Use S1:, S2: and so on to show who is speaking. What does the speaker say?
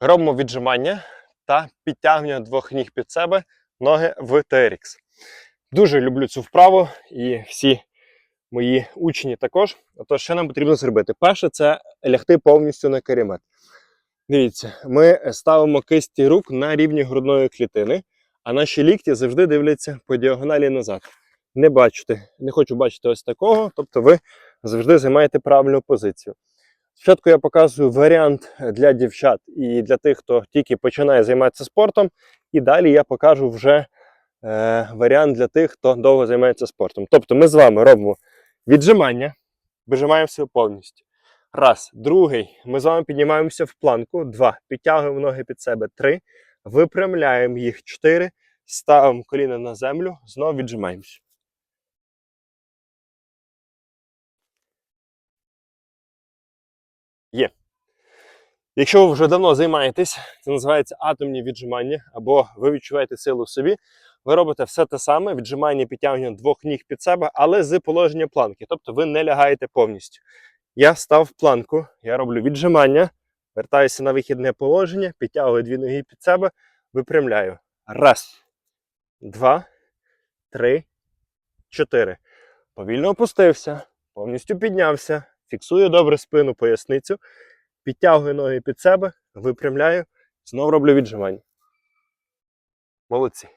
S1: Робимо віджимання та підтягування двох ніг під себе, ноги в TRX. Дуже люблю цю вправу і всі мої учні також. Отож, що нам потрібно зробити? Перше, це лягти повністю на керемет. Дивіться, ми ставимо кисті рук на рівні грудної клітини, а наші лікті завжди дивляться по діагоналі назад. Не бачите, не хочу бачити ось такого, тобто ви завжди займаєте правильну позицію. Спочатку я показую варіант для дівчат і для тих, хто тільки починає займатися спортом. І далі я покажу вже е, варіант для тих, хто довго займається спортом. Тобто ми з вами робимо віджимання, вижимаємося повністю. Раз. Другий. Ми з вами піднімаємося в планку. Два. Підтягуємо ноги під себе. Три. Випрямляємо їх. Чотири. Ставимо коліна на землю. Знову віджимаємося. Є. Якщо ви вже давно займаєтесь, це називається атомні віджимання, або ви відчуваєте силу в собі, ви робите все те саме, віджимання підтягування двох ніг під себе, але з положення планки. Тобто ви не лягаєте повністю. Я став в планку, я роблю віджимання, вертаюся на вихідне положення, підтягую дві ноги під себе, випрямляю. Раз, два, три, чотири. Повільно опустився, повністю піднявся, фіксую добре спину, поясницю, підтягую ноги під себе, випрямляю, знову роблю віджимання. Молодці.